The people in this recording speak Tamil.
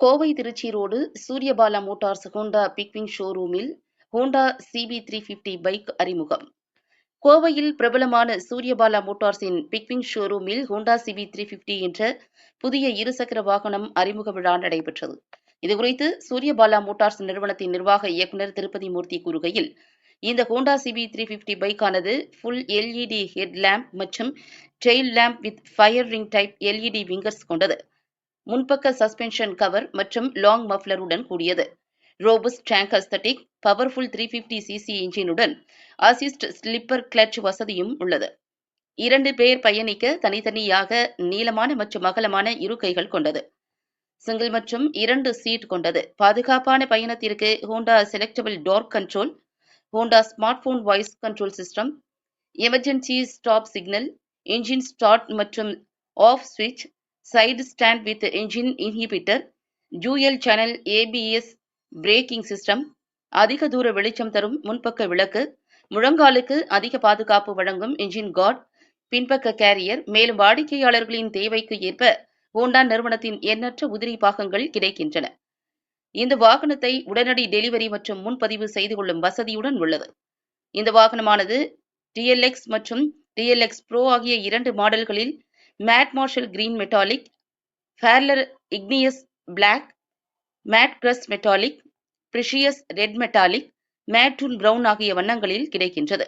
Kovai Tiruchi road Suryabala motors Honda BigWing ஷோரூமில் Honda CB three fifty bike அறிமுகம். கோவையில் பிரபலமான சூரியபாலா மோட்டார்ஸின் பிக்விங் ஷோரூமில் ஹோண்டா சிபி த்ரீ பிப்டி என்ற புதிய இருசக்கர வாகனம் அறிமுக விழா நடைபெற்றது. இதுகுறித்து சூரியபாலா மோட்டார்ஸ் நிறுவனத்தின் நிர்வாக இயக்குநர் திருப்பதி மூர்த்தி கூறுகையில் இந்த ஹோண்டா சிபி த்ரீ ஃபிஃப்டி பைக்கானது ஃபுல் எல்இடி ஹெட் லேம்ப் மற்றும் tail lamp with fire ring type LED winkers கொண்டது. முன்பக்க சஸ்பென்ஷன் கவர் மற்றும் லாங் மஃப்லருடன் கூடியது. Robust tank aesthetic powerful three fifty CC இன்ஜினுடன் assist slipper clutch வசதியும் உள்ளது. இரண்டு பேர் பயணிக்க தனித்தனியாக நீளமான மற்றும் அகலமான இருக்கைகள் கொண்டது. சிங்கிள் மற்றும் இரண்டு சீட் கொண்டது. பாதுகாப்பான பயணத்திற்கு Honda selectable torque control Honda smart phone voice control system emergency stop signal engine start மற்றும் ஆஃப் சுவிட்ச் side stand with engine inhibitor dual channel ABS braking system அதிக தூர வெளிச்சம் தரும் முன்பக்க விளக்கு முழங்காலுக்கு அதிக பாதுகாப்பு வழங்கும் இன்ஜின் கார்ட் பின்பக்க கேரியர் மேலும் வாடிக்கையாளர்களின் தேவைக்கு ஏற்ப ஹோண்டா நிறுவனத்தின் எண்ணற்ற உதிரி பாகங்கள் கிடைக்கின்றன. இந்த வாகனத்தை உடனடி டெலிவரி மற்றும் முன்பதிவு செய்து கொள்ளும் வசதியுடன் உள்ளது. இந்த வாகனமானது டிஎல்எக்ஸ் மற்றும் டிஎல்எக்ஸ் ப்ரோ ஆகிய இரண்டு மாடல்களில் matte marshal green metallic pearl igneous black matte crust metallic precious red metallic matte dune brown ஆகிய வண்ணங்களில் கிடைக்கின்றது.